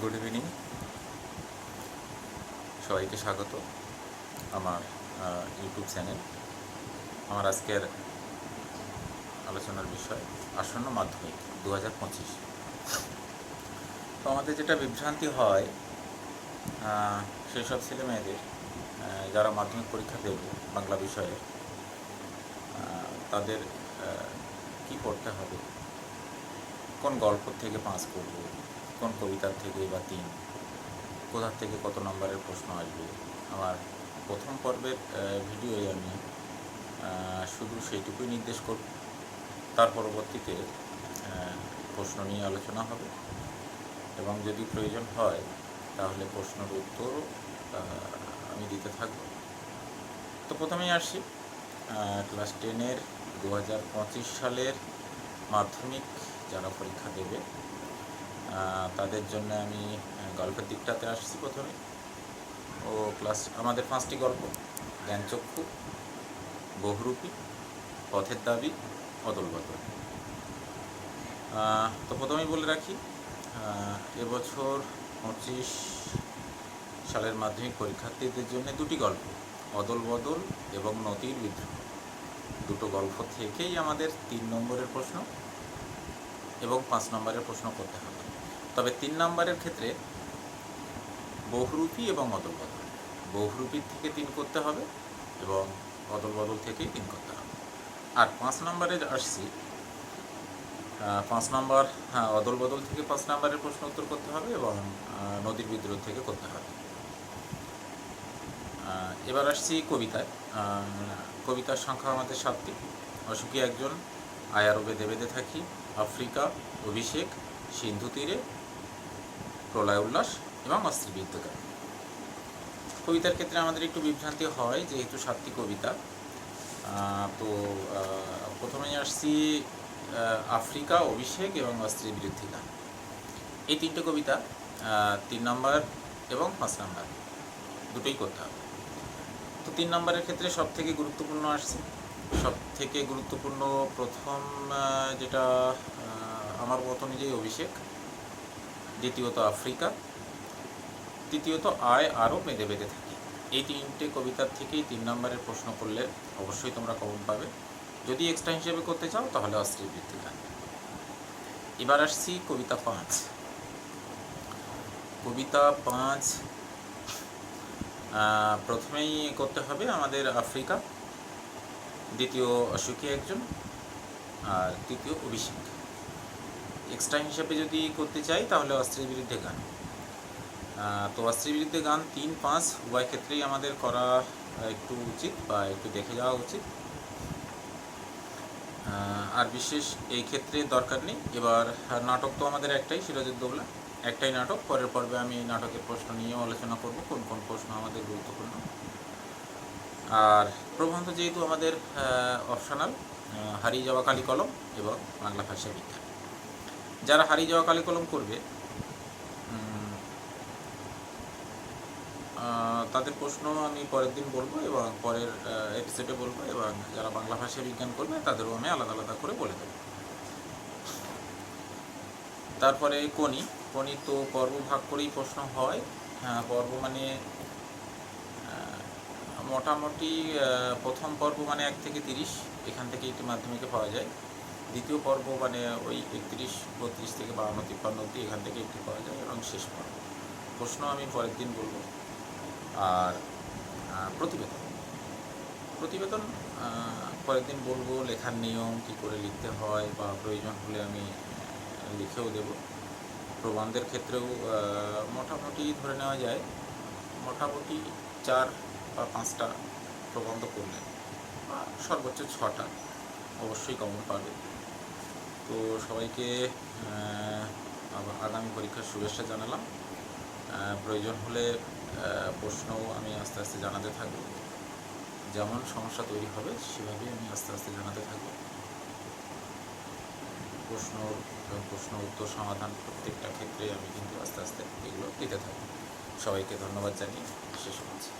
Good evening সবাইকে স্বাগত আমার ইউটিউব চ্যানেল আমার আজকের আলোচনার বিষয় আসন্ন মাধ্যমিক দু হাজার পঁচিশ। তো আমাদের যেটা বিভ্রান্তি হয় আহ, সেই সব ছেলে মেয়েদের আহ, যারা মাধ্যমিক পরীক্ষা দেবে বাংলা বিষয়ে তাদের কি পড়তে হবে? কোন গল্প থেকে পাস করব? কোন কবিতার থেকে বা তিন? কোথা থেকে কত নম্বরের প্রশ্ন আসবে? আমার প্রথম পর্বের ভিডিওয়ে আমি শুধু সেইটুকুই নির্দেশ করব তার পরবর্তীতে প্রশ্ন নিয়ে আলোচনা হবে। এবং যদি প্রয়োজন হয়, তাহলে প্রশ্নের উত্তর আমি দিতে থাকব। তো প্রথমেই আসি ক্লাস টেনের দু হাজার পঁচিশ সালের মাধ্যমিক যারা পরীক্ষা দেবে তাদের জন্য আমি গল্পের দিকটাতে আসছি প্রথমে। ও ক্লাস আমাদের পাঁচটি গল্প, জ্ঞানচক্ষু, বহুরূপী, পথের দাবি, অদল বদল। তো প্রথমেই বলে রাখি এবছর পঁচিশ সালের মাধ্যমিক পরীক্ষার্থীদের জন্য দুটি গল্প, অদল বদল এবং নদীর বিদ্রোহ। দুটো গল্প থেকেই আমাদের তিন নম্বরের প্রশ্ন এবং পাঁচ নম্বরের প্রশ্ন করতে হবে। তবে তিন নম্বরের ক্ষেত্রে বহুরূপী এবং অদল বদল। বহুরূপীর থেকে তিন করতে হবে এবং অদল বদল থেকেই তিন করতে হবে। আর পাঁচ নম্বরে আসছি পাঁচ নম্বর হ্যাঁ অদল বদল থেকে পাঁচ নম্বরের প্রশ্ন উত্তর করতে হবে এবং নদীর বিদ্রোহ থেকে করতে হবে। এবার আসছি কবিতায়। কবিতার সংখ্যা আমাদের সাতটি। অসুখী একজন আয়ারবে দেবেদে থাকি, আফ্রিকা, অভিষেক, সিন্ধু তীরে প্রলয় উল্লাস এবং অস্ত্রবিদ্যকা কবিতার ক্ষেত্রে আমাদের একটু বিভ্রান্তি হয় যেহেতু সাতটি কবিতা। তো আহ, প্রথমেই আসছি আফ্রিকা অভিষেক এবং অস্ত্রের বিরুদ্ধে গান। এই তিনটে কবিতা তিন নম্বর এবং পাঁচ নম্বর দুটোই করতে হবে। তো তিন নম্বরের ক্ষেত্রে সব থেকে গুরুত্বপূর্ণ আসছে। সব থেকে গুরুত্বপূর্ণ প্রথম যেটা আমার মত অনুযায়ী অভিষেক। দ্বিতীয়ত আফ্রিকা, তৃতীয়ত আয় আরও বেঁধে বেঁধে থাকে। এই তিনটে কবিতার থেকেই তিন নম্বরের প্রশ্ন করলে অবশ্যই তোমরা কমন পাবে। যদি এক্সট্রা হিসেবে করতে চাও, তাহলে অস্ত্রের বৃত্তি গান। এবার আসছি কবিতা পাঁচ। কবিতা পাঁচ প্রথমেই করতে হবে আমাদের আফ্রিকা, দ্বিতীয় অসুখী একজন, আর তৃতীয় অভিষেক। এক্সট্রা হিসাবে যদি করতে চাই, তাহলে অস্ত্রের বিরুদ্ধে গান। তো অস্ত্রের বিরুদ্ধে গান তিন, পাঁচ, উভয় ক্ষেত্রেই আমাদের করা একটু উচিত বা একটু দেখে যাওয়া উচিত। আর বিশেষ এই ক্ষেত্রে দরকার নেই। এবার নাটক তো আমাদের একটাই, সিরাজউদ্দৌলা। একটাই নাটক। পরের পর্বে আমি নাটকের প্রশ্ন নিয়েও আলোচনা করব, কোন কোন প্রশ্ন আমাদের গুরুত্বপূর্ণ। আর প্রবন্ধ যেহেতু আমাদের অপশনাল হারিয়ে যাওয়া কালি কলম এবং বাংলা ভাষা বিজ্ঞান। যারা হারিয়ে যাওয়া কালি কলম করবে তাদের প্রশ্ন আমি পরের দিন বলব এবং পরের এপিসোডে বলব এবং যারা বাংলা ভাষায় বিজ্ঞান করবে তাদেরও আমি আলাদা আলাদা করে বলে দেবো। তারপরে কোনি কোনি তো পর্ব ভাগ করেই প্রশ্ন হয়। হ্যাঁ পর্ব মানে মোটামুটি প্রথম পর্ব মানে এক থেকে তিরিশ, এখান থেকে একটি মাধ্যমিকে পাওয়া যায়। দ্বিতীয় পর্ব মানে ওই একত্রিশ, বত্রিশ থেকে বাউন্ন তিপ্পান্ন অব্দি এখান থেকে একটি পাওয়া যায় এবং শেষ পর্ব। প্রশ্ন আমি পরের দিন বলব। আর প্রতিবেদন। প্রতিবেদন পরের দিন বলব লেখার নিয়ম, কী করে লিখতে হয় বা প্রয়োজন হলে আমি লিখেও দেব। প্রবন্ধের ক্ষেত্রেও মোটামুটি ধরে নেওয়া যায়। মোটামুটি চার বা পাঁচটা প্রবন্ধ করলে বা সর্বোচ্চ ছটা অবশ্যই কমন পাবে। তো সবাইকে আগামী পরীক্ষার শুভেচ্ছা জানালাম। প্রয়োজন হলে আহ, প্রশ্নও আমি আস্তে আস্তে জানাতে থাকব। যেমন সমস্যা তৈরি হবে সেভাবেই আমি আস্তে আস্তে জানাতে থাকব। প্রশ্ন প্রশ্ন উত্তর সমাধান প্রত্যেকটা ক্ষেত্রে আমি কিন্তু আস্তে আস্তে এগুলো দিতে থাকব। সবাইকে ধন্যবাদ জানিয়ে শেষ করছি।